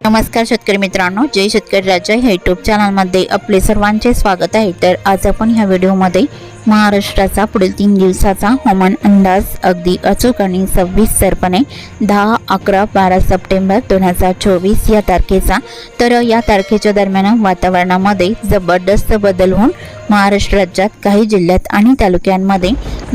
नमस्कार शेतकरी मित्रांनो जय शेतकरी राज्य ह्या युट्यूब चॅनलमध्ये आपले सर्वांचे स्वागत आहे. तर आज आपण ह्या व्हिडिओमध्ये महाराष्ट्राचा पुढील तीन दिवसाचा हवामान अंदाज अगदी अचूक आणि सव्वीस सरपणे दहा अकरा बारा सप्टेंबर दोन हजार चोवीस या तारखेचा. तर या तारखेच्या दरम्यान वातावरणामध्ये जबरदस्त बदल होऊन महाराष्ट्र राज्यात काही जिल्ह्यात आणि तालुक्यांमध्ये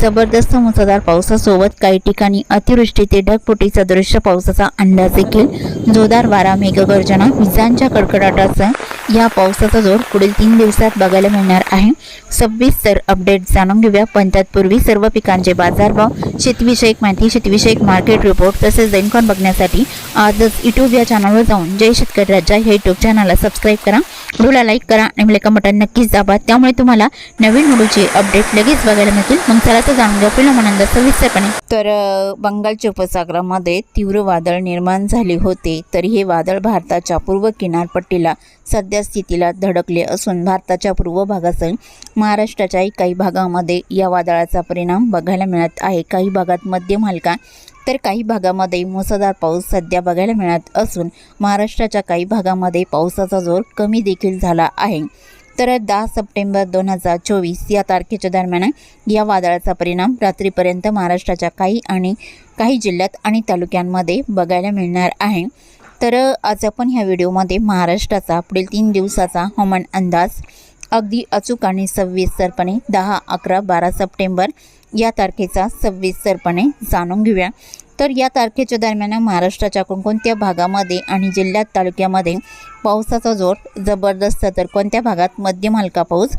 जबरदस्त मुसळधार पावसासोबत काही ठिकाणी अतिवृष्टी ते ढगफुटीचा दृश्य पावसाचा अंदाज देखील. जोरदार वारा मेघगर्जना विजांच्या कडकडाटासह या पावसाचा जोर पुढील तीन दिवसात बघायला मिळणार आहे. सविस्तर अपडेट जाणून घेऊया. पण तत्पूर्वी सर्व पिकांचे बाजारभाव शेतीविषयक माहिती शेतीविषयक मार्केट रिपोर्ट तसेच दैनकॉन बघण्यासाठी आजच युट्यूब या चॅनलवर जाऊन जय शेतकरी राजा हे युट्यूब चॅनलला सबस्क्राईब करा. व्हिडिओला लाईक करा आणि मला बटन नक्कीच दाबा. त्यामुळे तुम्हाला नवीन व्हिडिओचे अपडेट लगेच बघायला मिळतील. मग चला तर जाणून घ्या पहिला आनंद सविस्तरपणे. तर बंगालच्या उपसागरामध्ये तीव्र वादळ निर्माण झाले होते. तर हे वादळ भारताच्या पूर्व किनारपट्टीला सध्या स्थितीला धडकले असून भारताच्या पूर्व भागासह महाराष्ट्राच्याही काही भागामध्ये या वादळाचा परिणाम बघायला मिळत आहे. काही भागात मध्यम हलका तर काही भागामध्ये मुसळधार पाऊस सध्या बघायला मिळत असून महाराष्ट्राच्या काही भागामध्ये पावसाचा जोर कमी देखील झाला आहे. तर दहा सप्टेंबर दोन हजार चोवीस या तारखेच्या दरम्यान या वादळाचा परिणाम रात्रीपर्यंत महाराष्ट्राच्या काही आणि काही जिल्ह्यात आणि तालुक्यांमध्ये बघायला मिळणार आहे. तर आज आपण ह्या व्हिडिओमध्ये महाराष्ट्राचा पुढील तीन दिवसाचा हवामान अंदाज अगदी अचूक आणि सविस्तरपणे दहा अकरा बारा सप्टेंबर या तारखेचा सविस्तरपणे जाणून घेऊया. तर या तारखेच्या दरम्यान महाराष्ट्राच्या कोणकोणत्या भागामध्ये आणि जिल्ह्यात तालुक्यामध्ये पावसाचा जोर जबरदस्त तर कोणत्या भागात मध्यम हलका पाऊस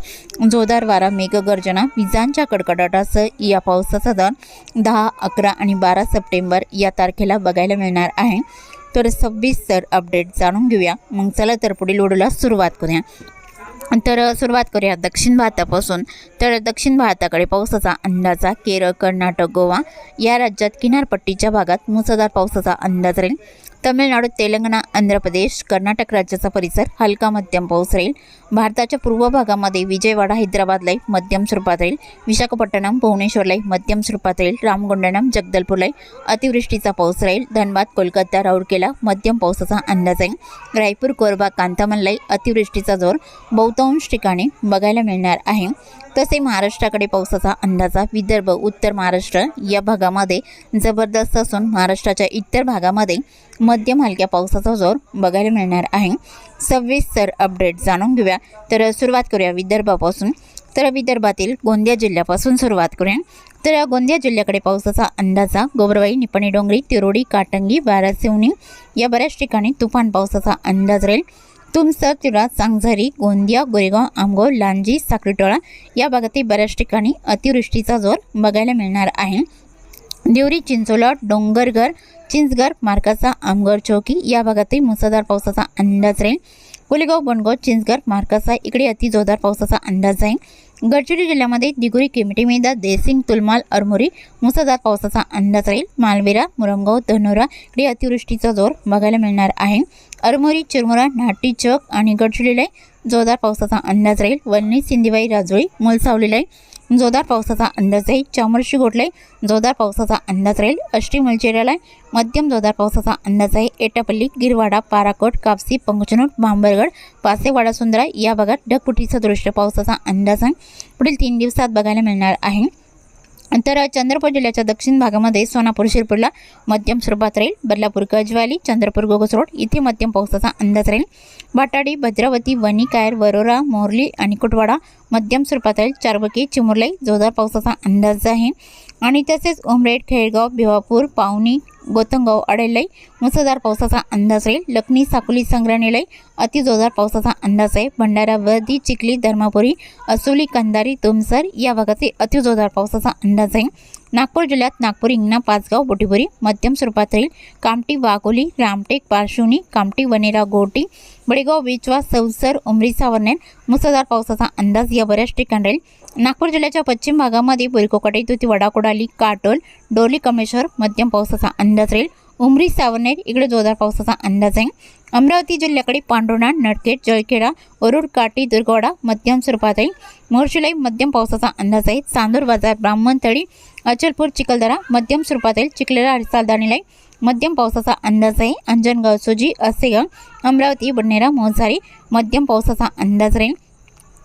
जोरदार वारा मेघगर्जना विजांच्या कडकडाटासह या पावसाचा दर दहा अकरा आणि बारा सप्टेंबर या तारखेला बघायला मिळणार आहे. तर सविस्तर अपडेट जाणून घेऊया. मग चला तर पुढील ओढूला सुरुवात करूया. तर सुरुवात करूया दक्षिण भारतापासून. तर दक्षिण भारताकडे पावसाचा अंदाजा केरळ कर्नाटक गोवा या राज्यात किनारपट्टीच्या भागात मुसळधार पावसाचा अंदाज राहील. तमिळनाडू तेलंगणा आंध्र प्रदेश कर्नाटक राज्याचा परिसर हलका मध्यम पाऊस राहील. भारताच्या पूर्व भागामध्ये विजयवाडा हैदराबादलाही मध्यम स्वरूपात राहील. विशाखापट्टणम भुवनेश्वरलाही मध्यम स्वरूपात राहील. रामगुंडणम जगदलपूरलाही अतिवृष्टीचा पाऊस राहील. धनबाद कोलकाता राऊरकेला मध्यम पावसाचा अंदाज आहे रायपूर कोरबा कांतामनलाही अतिवृष्टीचा जोर बहुतांश ठिकाणी बघायला मिळणार आहे. तसे महाराष्ट्राकडे पावसाचा अंदाजा विदर्भ उत्तर महाराष्ट्र या भागामध्ये जबरदस्त असून महाराष्ट्राच्या इतर भागामध्ये मध्यम हलक्या पावसाचा जोर बघायला मिळणार आहे. सविस्तर अपडेट जाणून घेऊया. तर सुरुवात करूया विदर्भापासून. तर विदर्भातील गोंदिया जिल्ह्यापासून सुरुवात करूया. तर या गोंदिया जिल्ह्याकडे पावसाचा अंदाजा गोबरवाई निपणी डोंगरी तिरोडी काटंगी बारासिवणी या बऱ्याच ठिकाणी तुफान पावसाचा अंदाज राहील. तुमसर तिरा सांगझरी गोंदिया गोरेगाव आमगाव लांजी साखरीटोळा या भागातील बऱ्याच ठिकाणी अतिवृष्टीचा जोर बघायला मिळणार आहे. देवरी चिंचोला डोंगरगर चिंचगर मार्काचा आमगर चौकी या भागातील मुसळधार पावसाचा अंदाज राहील. कोलेगाव बनगाव चिंचगर मार्काचा इकडे अति जोरदार पावसाचा अंदाज आहे गडचिरोली जिल्ह्यामध्ये दिगुरी किमटी मेदा देसिंग तुलमाल अरमोरी मुसळधार पावसाचा अंदाज राहील. मालवेरा मुरमगाव धनोरा इकडे अतिवृष्टीचा जोर बघायला मिळणार आहे. अरमोरी चिरमुरा नाटी चक आणि गडचिरोलीला जोरदार पावसाचा अंदाज राहील. वलणी सिंधीबाई राजोळी मुलसावलीला जोरदार पावसाचा अंदाज राहील. चामोर्शी गोटले जोरदार पावसाचा अंदाज राहील. अष्टी मलचेऱ्याला मध्यम जोरदार पावसाचा अंदाज आहे. एटापल्ली गिरवाडा पाराकोट कापसी पंगचनूट बांबरगड पासेवाडा सुंदरा या भागात ढगपुटीचा दृश्य पावसाचा अंदाज आहे. पुढील तीन दिवसात बघायला मिळणार आहे. तर चंद्रपूर जिल्ह्याच्या दक्षिण भागामध्ये सोनापूर शिरपूरला मध्यम स्वरूपात राहील. बदलापूर गजवाली चंद्रपूर गोगस रोड इथे मध्यम पावसाचा अंदाज राहील. बाटाडी भद्रावती वणी कायर वरोरा मोरली आणि कुटवाडा मध्यम स्वरूपात राहील. चारबकी चिमुरलाई जोरदार पावसाचा अंदाज आहे. आणि तसेच उमरेड खेळगाव भिवापूर पावनी गोतंगाव अडेलाई मुसळधार पावसाचा अंदाज राहील. लखनी साकोली संग्रहालय अतिजोरदार पावसाचा अंदाज आहे. भंडारा वर्दी चिखली धर्मापुरी असोली कंदारी तुमसर या भागाचे अतिजोरदार पावसाचा अंदाज आहे. नागपूर जिल्ह्यात नागपूर इंगणा पाचगाव बोटीपुरी मध्यम स्वरूपात राहील. कामटी वाघोली रामटेक पारशिवनी कामटी वनेरा गोटी बडेगाव बिचवा सौसर उमरी सावर्णेर मुसळधार पावसाचा अंदाज या बऱ्याच ठिकाणी राहील. नागपूर जिल्ह्याच्या पश्चिम भागामध्ये बोरकोकटे तुती वडाकोडाली काटोल डोली कमेश्वर मध्यम पावसाचा अंदाज राहील. उमरी सावनेर इकडे जोरदार पावसाचा अंदाज आहे. अमरावती जिल्ह्याकडे पांढुर्णा नटखेड जळखेडा वरुड काटी दुर्गवाडा मध्यम स्वरूपात आहे. मोर्शिलाई मध्यम पावसाचा अंदाज आहे. चांदूर बाजार ब्राह्मणतळी अचलपूर चिखलदरा मध्यम स्वरूपात आहे. चिखलेला हरिसालदाणीला मध्यम पावसाचा अंदाज आहे. अंजनगाव सुजी असेगाव अमरावती बडनेरा मोहसारी मध्यम पावसाचा अंदाज राहील.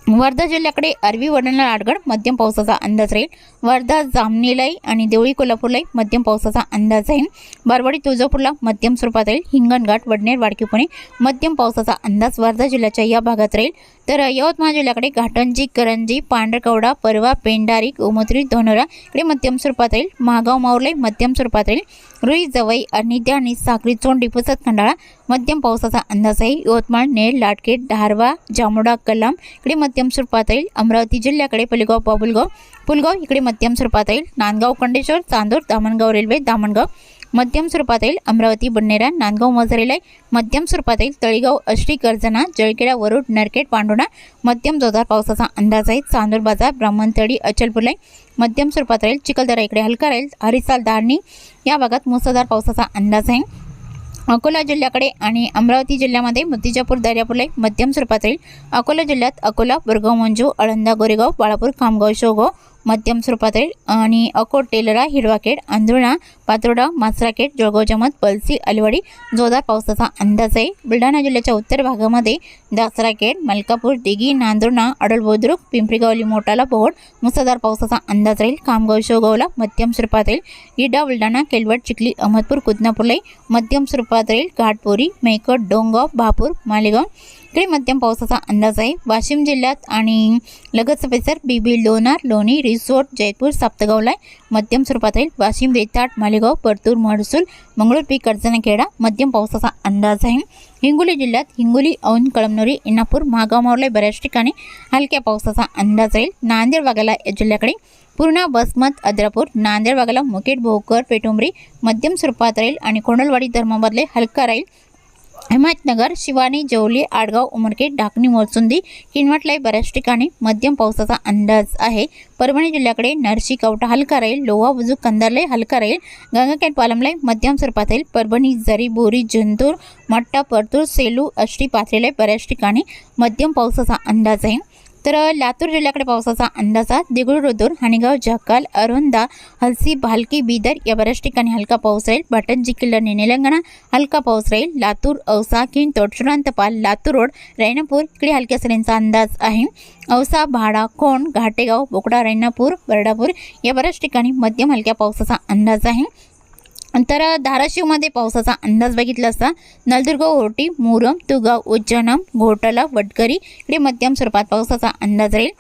वर्धा जिल्ह्याकडे अरवी वडणला आडगड मध्यम पावसाचा अंदाज राहील. वर्धा जामनेलाई आणि देवळी कोल्हापूरलाही मध्यम पावसाचा अंदाज राहील. बारवाडी तुळजापूरला मध्यम स्वरूपात राहील. हिंगणघाट वडनेर वाडकी पुणे मध्यम पावसाचा अंदाज वर्धा जिल्ह्याच्या या भागात राहील. तर यवतमाळ जिल्ह्याकडे घाटंजी करंजी पांढरकवडा परवा पेंडारी गोमत्री धोनोरा इकडे मध्यम स्वरूपात राहील. महागाव माऊरलाई मध्यम स्वरूपात राहील. रुई जवई अनिद्या आणि साखरी चोंडी पुसत खंडाळा मध्यम पावसाचा अंदाज आहे. यवतमाळ नेर लाटकेट धारवा जामोडा कलाम इकडे मध्यम स्वरूपात राहील. अमरावती जिल्ह्याकडे पलीगाव बाबुलगाव पुलगाव इकडे मध्यम स्वरूपात राहील. नांदगाव कंडेश्वर चांदूर दामणगाव रेल्वे दामणगाव मध्यम स्वरूपात येईल अमरावती बडनेरा नांदगाव मजरेला मध्यम स्वरूपात येईल तळीगाव अष्टी कर्जना जळखेडा वरुड नरकेट पांडोणा मध्यम जोरदार पावसाचा अंदाज आहे. चांदूर बाजार ब्राह्मणतळी अचलपूरलाई मध्यम स्वरूपात राहील चिखलदरा इकडे हलका राहील. हरिसाल धारणी या भागात मुसळधार पावसाचा अंदाज आहे. अकोला जिल्ह्याकडे आणि अमरावती जिल्ह्यामध्ये मुतिजापूर दर्यापूरला मध्यम स्वरूपात राहील अकोला जिल्ह्यात अकोला बुरगाव मंजू अळंदा गोरेगाव बाळापूर खामगाव शोगाव मध्यम स्वरूपात आणि अकोट टेलरा हिरवाखेड आंधुणा पातोडा मासराखेड जळगाव जमत पलसी अलवडी जोरदार पावसाचा अंदाज आहे. बुलढाणा जिल्ह्याच्या उत्तर भागामध्ये दासराखेड मलकापूर दिघी नांदुर्णा अडल बुद्रुक पिंपरीगावली मोठाला पोहड मुसळधार पावसाचा अंदाज राहील. खामगाव शेवगावला मध्यम स्वरूपात राहील इडा बुलढाणा केलवड चिखली अहमदपूर कुदनापूरलाई मध्यम स्वरूपात राहील घाटपोरी मेकट डोंगाव भापूर मालेगाव इकडे मध्यम पावसाचा अंदाज आहे. वाशिम जिल्ह्यात आणि लगतचा परिसर बीबी लोणार लोणी रिसोर्ट जयपूर साप्तगावला मध्यम स्वरूपात राहील. वाशिम वेताट मालेगाव परतूर महसूल मंगळूरपी कर्जनखेडा मध्यम पावसाचा अंदाज आहे. हिंगोली जिल्ह्यात हिंगोली औन कळमनुरी इनापूर महागाव मावले बऱ्याच ठिकाणी हलक्या पावसाचा अंदाज राहील. नांदेड वाघाला जिल्ह्याकडे पूर्णा बसमत अद्रापूर नांदेड वाघाला मुकेट भोकर पेटुंबरी मध्यम स्वरूपात राहील आणि कोंडलवाडी धर्माबादले हलका राहील. हिमायतनगर शिवानी जवली आडगाव उमरखेड ढाकणी मोरचुंदी किनवटलाई बऱ्याच ठिकाणी मध्यम पावसाचा अंदाज आहे. परभणी जिल्ह्याकडे नरशी कवटा हलका राहील लोहा बुजुक कंदारलाई हलका राहील गंगाखेड पालमलाई मध्यम स्वरूपात राहील परभणी जरी बोरी जंतूर मट्टा परतूर सेलू अष्टी पाथरेलाई बऱ्याच ठिकाणी मध्यम पावसाचा अंदाज आहे. तर लातूर जिल्ह्याकडे पावसाचा अंदाज आहे. देगुळ रुदूर हाणेगाव जकाल अरुंदा हलसी भालकी बिदर या बऱ्याच ठिकाणी हलका पाऊस राहील. बटनजी किल्ला निलंगणा हलका पाऊस राहील. लातूर औसा किन तोडसुरांतपाल लातूर रोड रैनापूर इकडे हलक्या सरींचा अंदाज आहे. औसा भाडा कोण घाटेगाव बोकडा रैनापूर बरडापूर या बऱ्याच ठिकाणी मध्यम हलक्या पावसाचा अंदाज आहे. तर धाराशिवमध्ये पावसाचा अंदाज बघितला असता नलदुर्ग ओटी मुरम तुगाव उज्जैनम घोटाला वडकरी इकडे मध्यम स्वरूपात पावसाचा अंदाज राहील.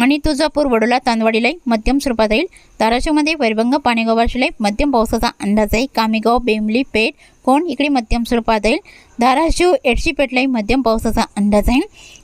आणि तुळजापूर वडोला तांदवाडीलाही मध्यम स्वरूपात राहील. धाराशिवमध्ये वैरभंग पाणेगाव मध्यम पावसाचा अंदाज आहे. कामेगाव बेंबली पेठ कोण? इकडे मध्यम स्वरूपात येईल धाराशिव एडशी पेठलाही मध्यम पावसाचा अंदाज आहे.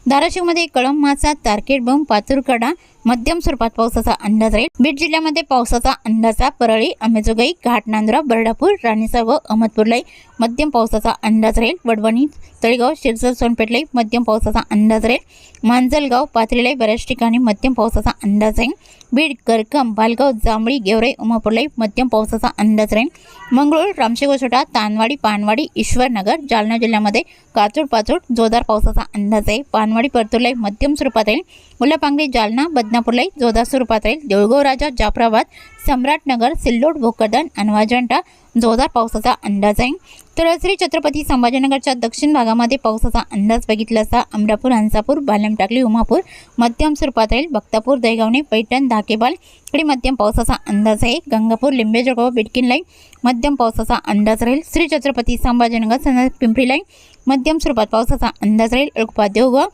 धाराशिवमध्ये कळम मासा तारकेट बम पातुरकडा मध्यम स्वरूपात पावसाचा अंदाज राहील. बीड जिल्ह्यामध्ये पावसाचा अंदाजा परळी अंबेजोगाई घाट नांदुरा बरडापूर व अहमदपूरलाही मध्यम पावसाचा अंदाज राहील. वडवणी तळेगाव शिरसर सोनपेठलाही मध्यम पावसाचा अंदाज राहील. मांजलगाव पाथरीलाही बऱ्याच ठिकाणी मध्यम पावसाचा अंदाज आहे. बीड करकम बालगाव जांभळी गेवराई उमापूरलाही मध्यम पावसाचा अंदाज राहील. मंगळूर रामशेगोछोटा तानवाडी पानवाडी ईश्वरनगर जालना जिल्ह्यामध्ये काचूड पाचूड जोरदार पावसाचा अंदाज आहे. पानवाडी परतूरलाई मध्यम स्वरूपात राहील. मुलापांगरी जालना बदनापूरलाई जोरदार स्वरूपात राहील. देऊळगाव राजा जाफराबाद सम्राटनगर सिल्लोड भोकरदन अनवाजंटा जोरदार पावसाचा अंदाज आहे. तर श्री छत्रपती संभाजीनगरच्या दक्षिण भागामध्ये पावसाचा अंदाज बघितला असता अमरापूर हंसापूर बालम टाकली उमापूर मध्यम स्वरूपात राहील बक्तापूर दैगावणे पैठण धाकेबाल इकडे मध्यम पावसाचा अंदाज आहे. गंगापूर लिंबेजोगाव बिटकिन लाईन मध्यम पावसाचा अंदाज राहील. श्री छत्रपती संभाजीनगर सनद पिंपरी लाईन मध्यम स्वरूपात पावसाचा अंदाज राहील. एळकुपा देवगाव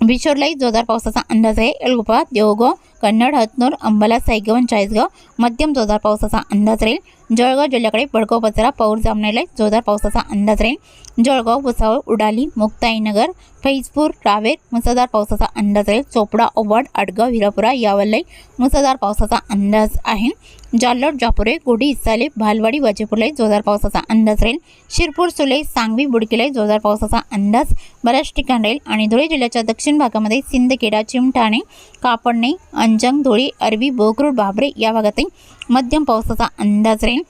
बिशोरलाई जोरदार पावसाचा अंदाज आहे. एळगुपा देवगाव कन्नड हतनूर अंबाला सायगवन चाळीसगाव मध्यम जोरदार पावसाचा अंदाज राहील. जळगाव जिल्ह्याकडे बडगाव बजारा पौर जामनेला जोरदार पावसाचा अंदाज राहील. जळगाव भुसावळ उडाली मुक्ताईनगर फैजपूर रावेर मुसळधार पावसाचा अंदाज राहील. चोपडा ओवाड आडगाव हिरापुरा यावलई मुसळधार पावसाचा अंदाज आहे. जाल्लोड जापुरे गोडी इसाले भालवाडी वाजेपूरलाही जोरदार पावसाचा अंदाज राहील. शिरपूर सुले सांगवी बुडकीलाही जोरदार पावसाचा अंदाज बऱ्याच ठिकाणी राहील. आणि धुळे जिल्ह्याच्या दक्षिण भागामध्ये सिंदखेडा चिमठाणे कापडणे अंजंग अरबी बोकरूड बाबरे या भागातही मध्यम पावसाचा अंदाज राहील.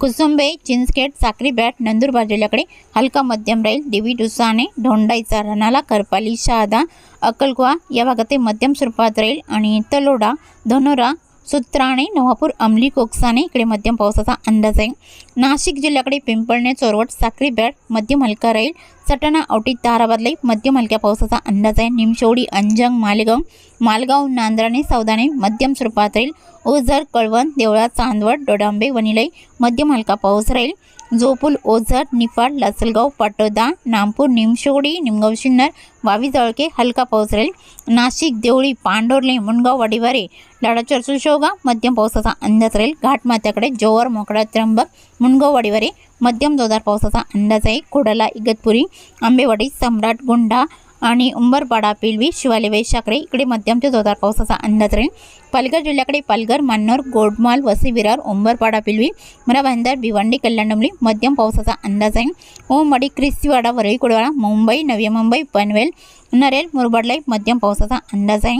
कुसुंबे चिंचखेड साक्री बॅट नंदुरबार जिल्ह्याकडे हलका मध्यम राहील. देवी डुसाणे ढोंडाईचा रनाला करपाली शहादा अक्कलकुवा या भागात मध्यम स्वरूपात राहील. आणि तलोडा धनोरा सूत्राने नवापूर अंमली कोकसाने इकडे मध्यम पावसाचा अंदाज आहे. नाशिक जिल्ह्याकडे पिंपळणे चोरवट साखरी बॅट मध्यम हलका राहील. सटाणा औटी ताराबादलाई मध्यम हलक्या पावसाचा अंदाज आहे. निमशेवडी अंजंग मालेगाव मालगाव नांद्राणे सावदाणे मध्यम स्वरूपात राहील. ओझर कळवण देवळा चांदवड डोडांबे वनिलाई मध्यम हलका पाऊस राहील. जोपूल ओझर निफाड लासलगाव पाटोदा नामपूर निमशोडी निमगाव शिन्नर वावी जळके हलका पाऊस राहील नाशिक देवळी पांडोर्ले मुणगाव वाडीवारे लाडाचर सुशोगा मध्यम पावसाचा अंदाज राहील. घाटमाथ्याकडे जोवर मोकळा त्र्यंबक मुणगाव वाडीवारे मध्यम जोरदार पावसाचा अंदाज आहे. कोडाला इगतपुरी आंबेवाडी सम्राट गुंडा आणि उंबरपाडा पिलवी शिवाले वैशाखरे इकडे मध्यम ते जोरदार पावसाचा अंदाज राहील. पालघर जिल्ह्याकडे पालघर मान्नर गोडमाल वसी विरार उंबरपाडा पिलवी मरा भांदार भिवंडी कल्याणडोंबली मध्यम पावसाचा अंदाज आहे ओमडी क्रिस्तीवाडा वरळी कुडवाडा मुंबई नवी मुंबई पनवेल नरेल मुरबाडलाई मध्यम पावसाचा अंदाज आहे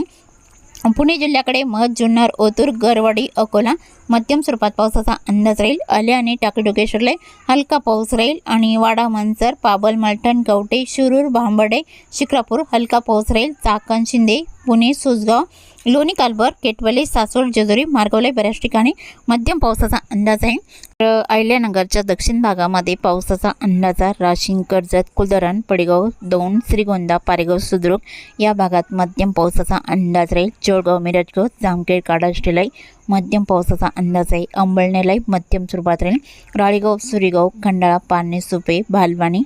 पुणे जिल्ह्याकडे मध जुन्नर ओतूर गरवाडी अकोला मध्यम स्वरूपात पावसाचा अंदाज राहील. आले आणि टाकीडोकेश्वरला हलका पाऊस राहील आणि वाडा मंचर पाबल मलठण गवटे शिरूर भांबडे शिक्रापूर हलका पाऊस राहील. चाकण शिंदे पुणे सुसगाव लोणी कालभर केटवले सासवड जेजुरी मार्गवले बऱ्याच ठिकाणी मध्यम पावसाचा अंदाज आहे. तर अहिल्यानगरच्या दक्षिण भागामध्ये पावसाचा अंदाज आहे. राशीन कर्जत कुलधरण पडेगाव दौंड श्रीगोंदा पारेगाव सुद्रुक या भागात मध्यम पावसाचा अंदाज राहील. चोळगाव मिरजगाव जामखेड काडाष्टीलाई मध्यम पावसाचा अंदाज आहे. अंबळनेलाही मध्यम स्वरूपात राहील. राळेगाव सुरीगाव खंडाळा पारणे सुपे भालवाणी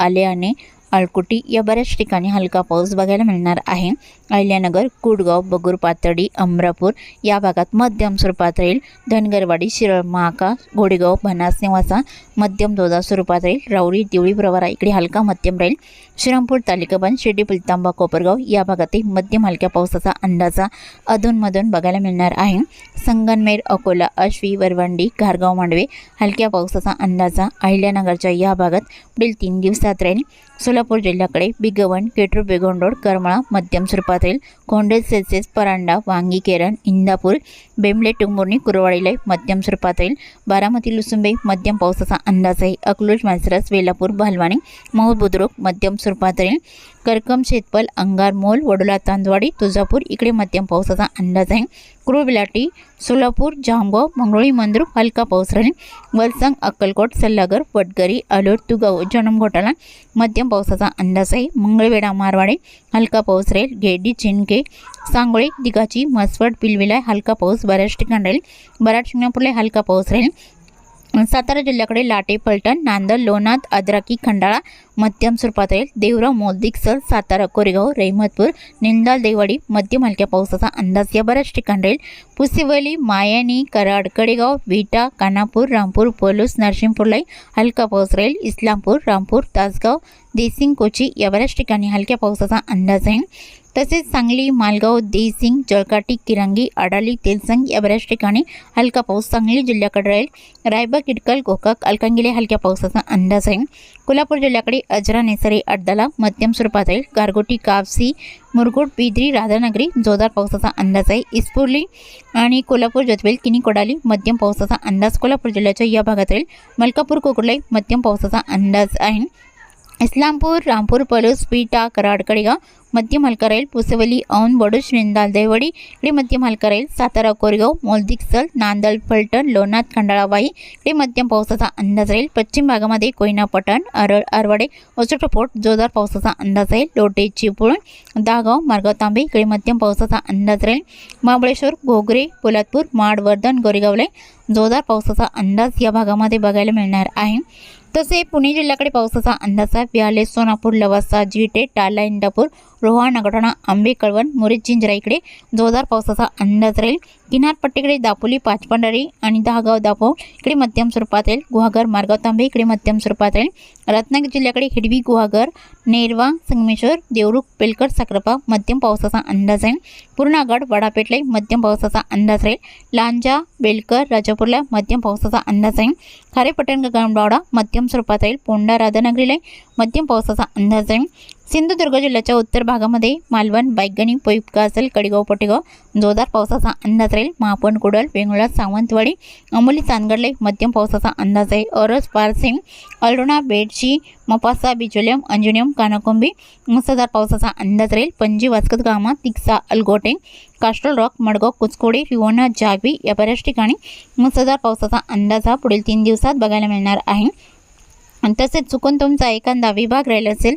आले आने अळकुटी या बऱ्याच ठिकाणी हलका पाऊस बघायला मिळणार आहे. अहिल्यानगर कुडगाव बगूर पातळी अमरापूर या भागात मध्यम स्वरूपात राहील. धनगरवाडी शिरळ महाका घोडेगाव भनास निवासा मध्यम जोरदार स्वरूपात राहील. राऊरी दिवळी प्रवारा इकडे हलका मध्यम राहील. श्रीरामपूर तालिकाबंद शिर्डी पुलतांबा कोपरगाव या भागातही मध्यम हलक्या पावसाचा अंदाजा अधूनमधून बघायला मिळणार आहे. संगनमेर अकोला अश्वी वरवंडी घारगाव मांडवे हलक्या पावसाचा अंदाजा अहिल्यानगरच्या या भागात पुढील तीन दिवसात राहील. सोलापूर जिल्ह्याकडे बिगवण केटरू बेगोंडोड करमळा मध्यम स्वरूपात राहील. कोंडेज सेसेस परांडा वांगी केरण इंदापूर बेंबले टुंबुर्णी कुरवाडीला मध्यम स्वरूपात राहील बारामती लुसुंबे मध्यम पावसाचा अंदाज आहे अकलूज मानसरस वेलापूर भालवाणी मऊ बुद्रुक मध्यम स्वरूपात राहील करकम शेतपल अंगार मोल वडोला तांदवाडी तुळजापूर इकडे मध्यम पावसाचा अंदाज आहे. कुरुबिलाटी सोलापूर जामगाव मंगळोळी मंद्रुक हलका पाऊस राहील वलसंग अक्कलकोट सल्लागर वडगरी अलोट तुगाव जनमघोटाला मध्यम पावसाचा अंदाज आहे. मंगळवेढा मारवाडे हलका पाऊस राहील गेडी चिनके सांगोळे दिगाची मसवड पिलविला हलका पाऊस बऱ्याच ठिकाणी राहील. बऱ्याच शिंगणापूरला हलका पाऊस राहील. सातारा जिल्ह्याकडे लाटे पलटण नांदल लोणाद अद्राकी खंडाळा मध्यम स्वरूपात राहील देवराव मोलदिकसर सातारा कोरेगाव रेहमतपूर निंदाल देवाडी मध्यम हलक्या पावसाचा अंदाज या बऱ्याच ठिकाणी राहील. पुसिवली मायानी कराड कडेगाव विटा कानापूर रामपूर पोलूस नरसिंहपूरलाही हलका पाऊस राहील. इस्लामपूर रामपूर तासगाव देसिंग कोची या बऱ्याच ठिकाणी हलक्या पावसाचा अंदाज आहे. तसेच सांगली मालगाव देसिंग जळकाटी किरांगी आडाली तेलसंग या बऱ्याच ठिकाणी हलका पाऊस सांगली जिल्ह्याकडे राहील. रायबा किटकल गोकाक अलकांगिले हलक्या पावसाचा अंदाज आहे. कोल्हापूर जिल्ह्याकडे अजरा नेसरे अड्डाला मध्यम स्वरूपात राहील. गारगोटी कापसी मुरगुड बिद्री राधानगरी जोरदार पावसाचा अंदाज आहे. इस्पुर्ली आणि कोल्हापूर जतवेल. किनी कोडाली मध्यम पावसाचा अंदाज कोल्हापूर जिल्ह्याच्या या भागात राहील. मलकापूर कोकुर्लाई मध्यम पावसाचा अंदाज आहे. इस्लामपूर रामपूर पलूस पीटा कराड कडेगाव मध्यम हलका राहील पुसवली औन वडूज श्रींदाल देवडी इकडे मध्यम हलका राहील सातारा कोरेगाव मोलदिकसल नांदल फलटण लोणाद खंडाळाबाई इकडे मध्यम पावसाचा अंदाज राहील. पश्चिम भागामध्ये कोयना पटण अरळ आरवाडे ओसटपोट जोरदार पावसाचा अंदाज राहील. लोटे चिपळूण दागाव मार्गाव तांबे इकडे मध्यम पावसाचा अंदाज राहील. महाबळेश्वर घोगरे पोलादपूर माड वर्धन गोरेगावले जोरदार पावसाचा अंदाज या भागामध्ये बघायला मिळणार आहे. तसे पुणे जिल्ह्याकडे पावसाचा अंदाज आहे. व्याले सोनापूर लवासा जिटे टाला इंदापूर रोहा नगडाणा आंबे कळवण मुरीद जिंजरा इकडे. जोरदार पावसाचा अंदाज राहील. किनारपट्टीकडे दापोली पाचपंढरी आणि दहागाव दापोळ इकडे मध्यम स्वरूपात राहील गुहागर मार्गाव तांबे इकडे मध्यम स्वरूपात राहील. रत्नागिरी जिल्ह्याकडे हिडवी गुहागर नेरवा संगमेश्वर देवरुख पेलकर साक्रपा मध्यम पावसाचा अंदाज राहील. पूर्णागड वडापेटले मध्यम पावसाचा अंदाज राहील. लांजा बेलकर राजापूरला मध्यम पावसाचा अंदाज राहील. खारेपटण गगनबावडा मध्यम स्वरूपात राहील. पोंडा राधानगरीला मध्यम पावसाचा अंदाज राहील. सिंधुदुर्ग जिल्ह्याच्या उत्तर भागामध्ये मालवण बायगणी पयुक्त असेल कडेगाव पटेगाव जोरदार पावसाचा अंदाज राहील. महापण कुडल वेंगुळा सावंतवाडी अमोली चांदगडले मध्यम पावसाचा अंदाज आहे. अरस पारसिंग अरुणा बेडशी मपासा बिचोलियम अंजुनियम कानाकोंबी मुसळधार पावसाचा अंदाज राहील. पणजी वास्कत गामा तिक्सा अलगोटे कास्ट्रोल रॉक मडगाव कुचकोडी रिवोना जागवी या बऱ्याच ठिकाणी मुसळधार पावसाचा अंदाज हा पुढील तीन दिवसात बघायला मिळणार आहे. तसेच चुकून तुमचा एखादा विभाग राहिला असेल